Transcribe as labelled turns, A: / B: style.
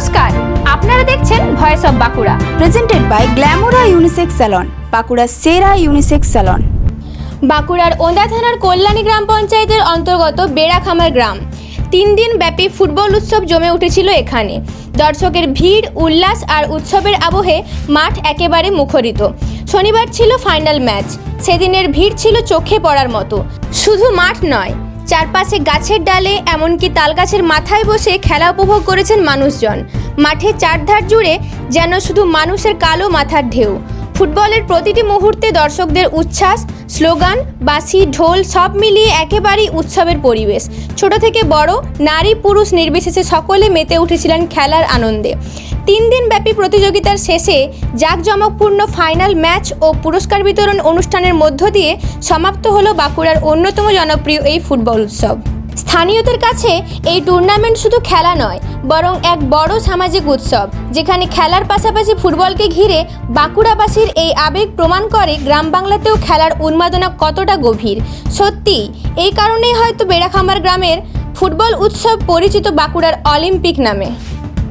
A: নমস্কার, আপনারা দেখছেন voice of Bankura
B: presented by Glamora unisex salon বাঁকুড়ার সেরা ইউনিসেক্স স্যালন
A: বাঁকুড়ার ওন্দা থানার কল্যাণী গ্রাম পঞ্চায়েতের অন্তর্গত বেড়াখামার গ্রাম। তিন দিন ব্যাপী ফুটবল উৎসব জমে উঠেছিল এখানে। দর্শকের ভিড়, উল্লাস আর উৎসবের আবহে মাঠ একেবারে মুখরিত। শনিবার ছিল ফাইনাল ম্যাচ। সেদিনের ভিড় ছিল চোখে পড়ার মতো। শুধু মাঠ নয় চারপাশে গাছের ডালে, এমনকি তালগাছের মাথায় বসে খেলা উপভোগ করেছেন মানুষজন। মাঠে চারধার জুড়ে যেন শুধু মানুষের কালো মাথার ঢেউ। ফুটবলের প্রতিটি মুহূর্তে দর্শকদের উচ্ছ্বাস, স্লোগান বাসি ঢোল সব মিলিয়ে একেবারেই উৎসবের পরিবেশ। ছোট থেকে বড় নারী পুরুষ নির্বিশেষে সকলে মেতে উঠেছিলেন খেলার আনন্দে। তিন দিন ব্যাপী প্রতিযোগিতার শেষে জাঁকজমকপূর্ণ ফাইনাল ম্যাচ ও পুরস্কার বিতরণ অনুষ্ঠানের মধ্য দিয়ে সমাপ্ত হলো বাঁকুড়ার অন্যতম জনপ্রিয় এই ফুটবল উৎসব। স্থানীয়দের কাছে এই টুর্নামেন্ট শুধু খেলা নয়, বরং এক বড় সামাজিক উৎসব, যেখানে খেলার পাশাপাশি ফুটবলকে ঘিরে বাঁকুড়াবাসীর এই আবেগ প্রমাণ করে গ্রাম বাংলাতেও খেলার উন্মাদনা কতটা গভীর। সত্যি, এই কারণেই হয়তো বেড়াখামার গ্রামের ফুটবল উৎসব পরিচিত বাঁকুড়ার অলিম্পিক নামে।